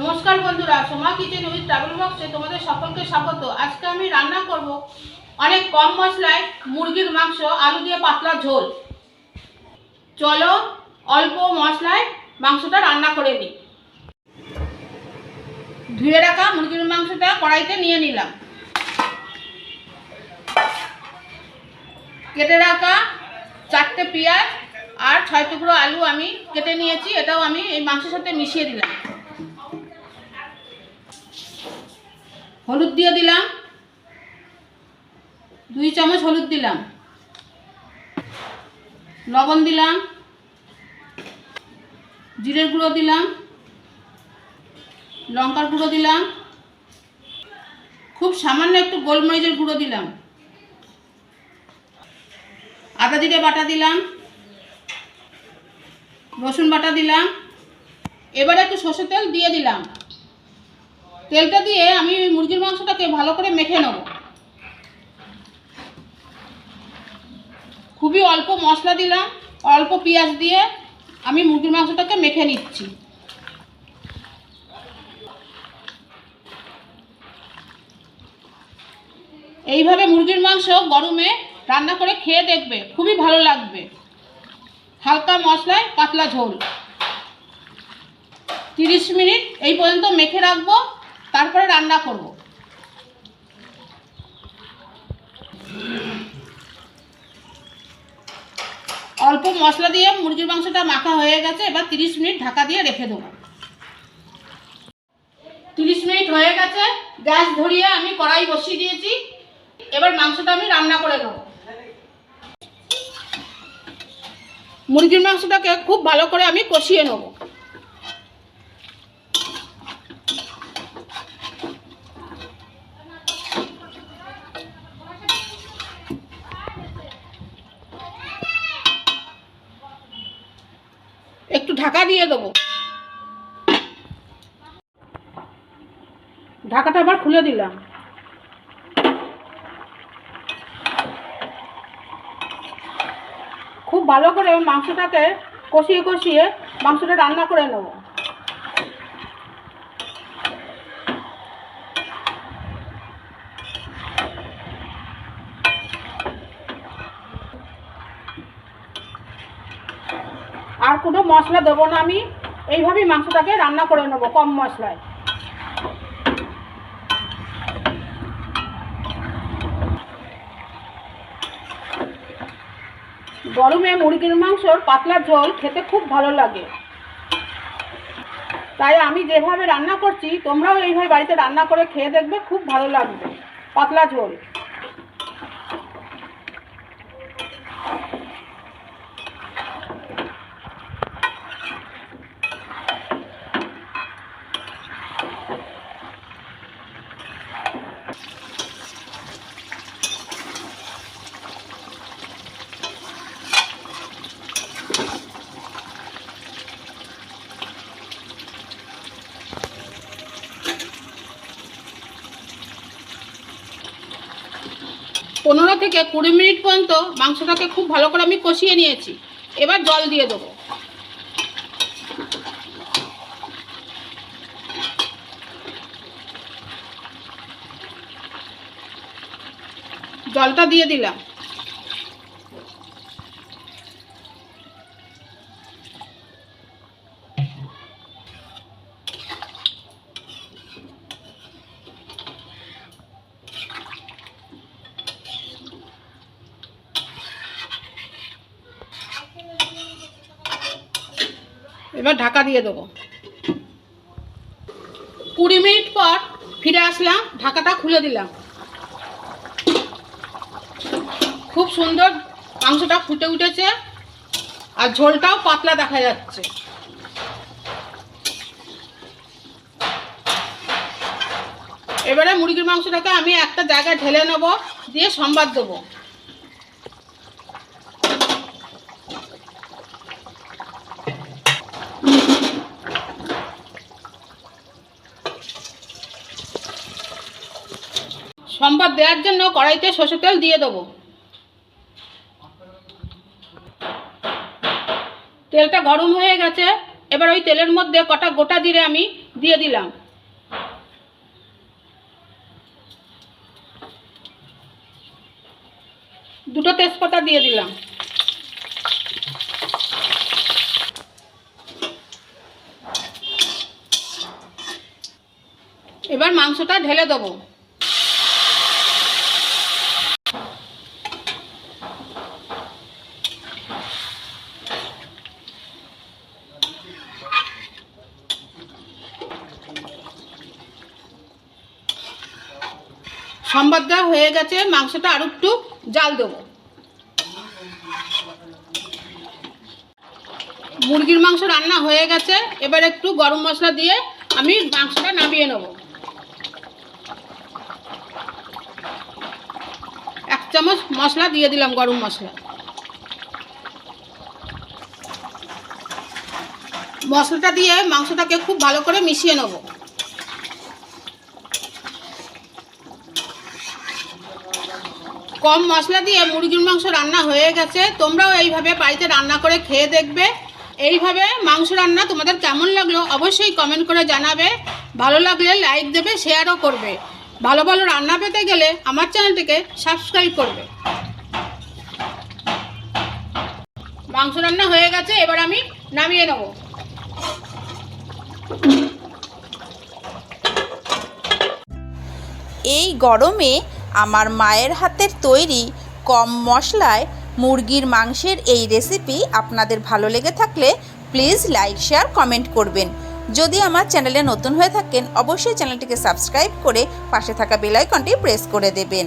নমস্কার বন্ধুরা, Soma kitchen with travel বক্সে তোমাদের সকলকে স্বাগত। আজকে আমি রান্না করব অনেক কম মশলায় মুরগির মাংস, আলু দিয়ে পাতলা ঝোল। চলো অল্প মশলায় মাংসটা রান্না করে নিই। ধুয়ে রাখা মুরগির মাংসটা কড়াইতে নিয়ে নিলাম। কেটে রাখা চারটে পেঁয়াজ আর ছয় টুকরো আলু আমি কেটে নিয়েছি, এটাও আমি এই মাংসের সাথে মিশিয়ে দিলাম। হলুদ দিয়ে দিলাম। দুই চামচ হলুদ দিলাম। লবণ দিলাম। জিরের গুঁড়ো দিলাম। লঙ্কার গুঁড়ো দিলাম। খুব সামান্য একটু গোলমরিচের গুঁড়ো দিলাম। আদা জিরে বাটা দিলাম। রসুন বাটা দিলাম। এবারে একটু সর্ষের তেল দিয়ে দিলাম। তেলটা দিয়ে আমি মুরগির মাংসটাকে ভালো করে মেখে নেব। খুবই অল্প মশলা দিলাম, অল্প পেঁয়াজ দিয়ে আমি মুরগির মাংসটাকে মেখে নিচ্ছি। এইভাবে মুরগির মাংস গরমে রান্না করে খেয়ে দেখবে, খুবই ভালো লাগবে। হালকা মশলায় পাতলা ঝোল। তিরিশ মিনিট এই পর্যন্ত মেখে রাখব। তারপরে রান্না করব। অল্প মশলা দিয়ে মুরগির মাংসটা মাখা হয়ে গেছে, এবার তিরিশ মিনিট ঢাকা দিয়ে রেখে দেবো। তিরিশ মিনিট হয়ে গেছে, গ্যাস ধরিয়ে আমি কড়াই বসিয়ে দিয়েছি। এবার মাংসটা আমি রান্না করে নেব। মুরগির মাংসটাকে খুব ভালো করে আমি কষিয়ে নেব। একটু ঢাকা দিয়ে দেবো। ঢাকাটা আবার খুলে দিলাম। খুব ভালো করে মাংসটাকে কষিয়ে কষিয়ে মাংসটা রান্না করে নেব। আর কোনো মশলা দেবো না আমি। এইভাবেই মাংসটাকে রান্না করে নেব, কম মশলায়। গরমে মুরগির মাংসর পাতলা ঝোল খেতে খুব ভালো লাগে। তাই আমি যেভাবে রান্না করছি, তোমরাও এইভাবে বাড়িতে রান্না করে খেয়ে দেখবে, খুব ভালো লাগবে। পাতলা ঝোল। পনেরো থেকে কুড়ি মিনিট পর্যন্ত মাংসটাকে খুব ভালো করে আমি কষিয়ে নিয়েছি। এবার জল দিয়ে দেবো। জলটা দিয়ে দিলাম। এবার ঢাকা দিয়ে দেবো। কুড়ি মিনিট পর ফিরে আসলাম, ঢাকাটা খুলে দিলাম। খুব সুন্দর মাংসটা ফুটে উঠেছে আর ঝোলটাও পাতলা দেখা যাচ্ছে। এবারে মুরগির মাংসটাকে আমি একটা জায়গায় ঢেলে নেব, দিয়ে সম্বাদ দেবো। সম্বাদ দেওয়ার জন্য কড়াইতে সর্ষে তেল দিয়ে দেবো। তেলটা গরম হয়ে গেছে, এবার ওই তেলের মধ্যে কটা গোটা জিরে আমি দিয়ে দিলাম। দুটো তেজপাতা দিয়ে দিলাম। এবার মাংসটা ঢেলে দেবো। সম্বাদ দেওয়া হয়ে গেছে, মাংসটা আরও একটু জাল দেবো। মুরগির মাংস রান্না হয়ে গেছে, এবার একটু গরম মশলা দিয়ে আমি মাংসটা নামিয়ে নেব। এক চামচ মশলা দিয়ে দিলাম গরম মশলা। মশলাটা দিয়ে মাংসটাকে খুব ভালো করে মিশিয়ে নেব। কম মশলা দিয়ে মুরগির মাংস রান্না হয়ে গেছে। তোমরাও এইভাবে বাড়িতে রান্না করে খেয়ে দেখবে। এইভাবে মাংস রান্না তোমাদের কেমন লাগল অবশ্যই কমেন্ট করে জানাবে। ভালো লাগলে লাইক দেবে শেয়ারও করবে। ভালো ভালো রান্না পেতে গেলে আমার চ্যানেলটিকে সাবস্ক্রাইব করবে। মাংস রান্না হয়ে গেছে, এবার আমি নামিয়ে নেব। এই গরমে আমার মায়ের হাতের তৈরি কম মশলায় মুরগির মাংসের এই রেসিপি আপনাদের ভালো লেগে থাকলে প্লিজ লাইক শেয়ার কমেন্ট করবেন। যদি আমার চ্যানেলে নতুন হয়ে থাকেন, অবশ্যই চ্যানেলটিকে সাবস্ক্রাইব করে পাশে থাকা বেলাইকনটি প্রেস করে দেবেন।